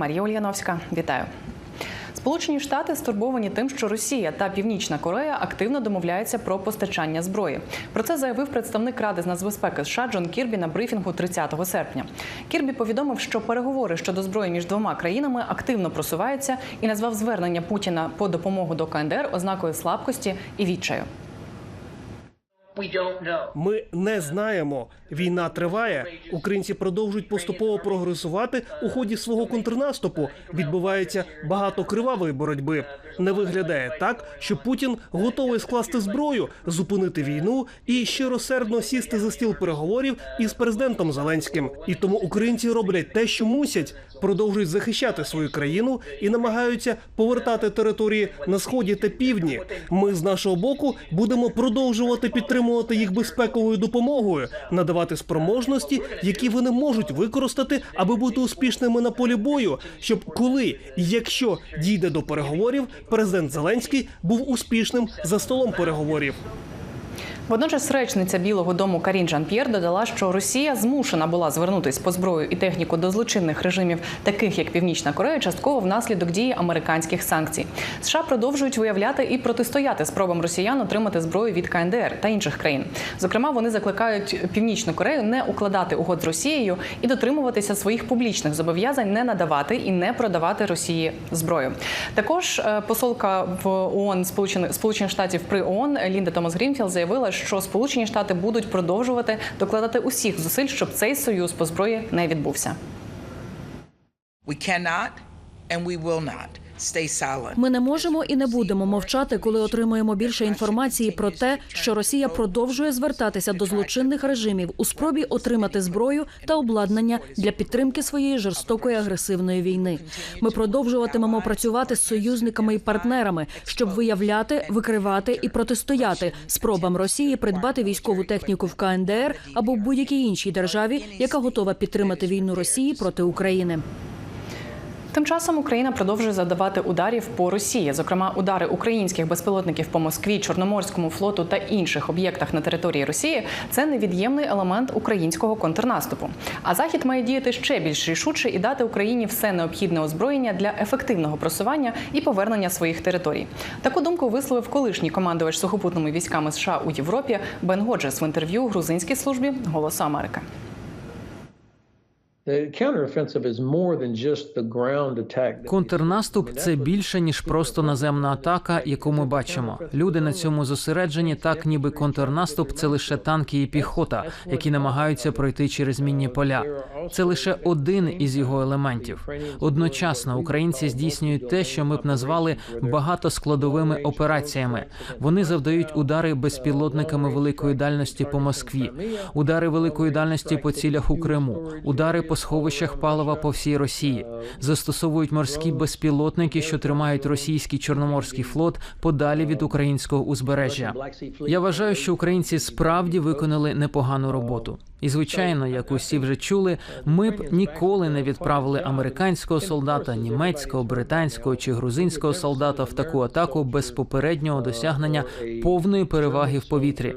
Марія Ульяновська. Вітаю. Сполучені Штати стурбовані тим, що Росія та Північна Корея активно домовляються про постачання зброї. Про це заявив представник Ради з нацбезпеки США Джон Кірбі на брифінгу 30 серпня. Кірбі повідомив, що переговори щодо зброї між двома країнами активно просуваються і назвав звернення Путіна по допомогу до КНДР ознакою слабкості і відчаю. Ми не знаємо. Війна триває. Українці продовжують поступово прогресувати у ході свого контрнаступу. Відбувається багато кривавої боротьби. Не виглядає так, що Путін готовий скласти зброю, зупинити війну і щиросердно сісти за стіл переговорів із президентом Зеленським. І тому українці роблять те, що мусять, продовжують захищати свою країну і намагаються повертати території на сході та півдні. Ми з нашого боку будемо продовжувати підтримувати їх безпековою допомогою, надавати спроможності, які вони можуть використати, аби бути успішними на полі бою, щоб коли і якщо дійде до переговорів, президент Зеленський був успішним за столом переговорів. Водночас речниця Білого Дому Карін Жан-П'єр додала, що Росія змушена була звернутися по зброю і техніку до злочинних режимів, таких як Північна Корея, частково внаслідок дії американських санкцій. США продовжують виявляти і протистояти спробам росіян отримати зброю від КНДР та інших країн. Зокрема, вони закликають Північну Корею не укладати угод з Росією і дотримуватися своїх публічних зобов'язань, не надавати і не продавати Росії зброю. Також е, посолка в ООН Сполучених Штатів при ООН Лінда Томас Грінфілд заявила, що Сполучені Штати будуть продовжувати докладати усіх зусиль, щоб цей союз по зброї не відбувся. We cannot and we will not. Ми не можемо і не будемо мовчати, коли отримуємо більше інформації про те, що Росія продовжує звертатися до злочинних режимів у спробі отримати зброю та обладнання для підтримки своєї жорстокої агресивної війни. Ми продовжуватимемо працювати з союзниками і партнерами, щоб виявляти, викривати і протистояти спробам Росії придбати військову техніку в КНДР або в будь-якій іншій державі, яка готова підтримати війну Росії проти України. Тим часом Україна продовжує завдавати ударів по Росії, зокрема удари українських безпілотників по Москві, Чорноморському флоту та інших об'єктах на території Росії. Це невід'ємний елемент українського контрнаступу. А захід має діяти ще більш рішуче і дати Україні все необхідне озброєння для ефективного просування і повернення своїх територій. Таку думку висловив колишній командувач сухопутними військами США у Європі Бен Годжес в інтерв'ю грузинській службі Голосу Америки. Контрнаступ це більше ніж просто наземна атака, яку ми бачимо. Люди на цьому зосереджені, так ніби контрнаступ це лише танки і піхота, які намагаються пройти через мінні поля. Це лише один із його елементів. Одночасно українці здійснюють те, що ми б назвали багатоскладовими операціями. Вони завдають удари безпілотниками великої дальності по Москві, удари великої дальності по цілях у Криму, удари по сховищах палива по всій Росії, застосовують морські безпілотники, що тримають російський чорноморський флот подалі від українського узбережжя. Я вважаю, що українці справді виконали непогану роботу. І звичайно, як усі вже чули, ми б ніколи не відправили американського солдата, німецького, британського чи грузинського солдата в таку атаку без попереднього досягнення повної переваги в повітрі.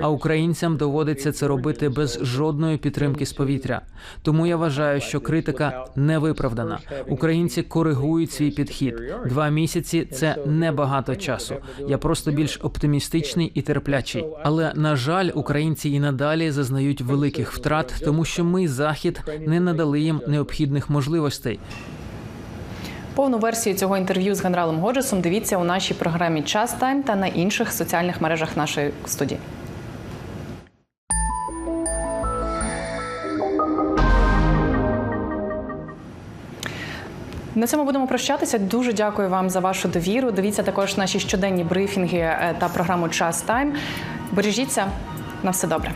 А українцям доводиться це робити без жодної підтримки з повітря. Тому я вважаю, що критика не виправдана. Українці коригують свій підхід. Два місяці це небагато часу. Я просто більш оптимістичний і терплячий. Але на жаль, українці і надалі зазнають великих втрат, тому що ми захід не надали їм необхідних можливостей. Повну версію цього інтерв'ю з генералом Годжесом дивіться у нашій програмі Час Тайм та на інших соціальних мережах нашої студії. На цьому будемо прощатися. Дуже дякую вам за вашу довіру. Дивіться також наші щоденні брифінги е, та програму Час Тайм. Бережіться на все добре.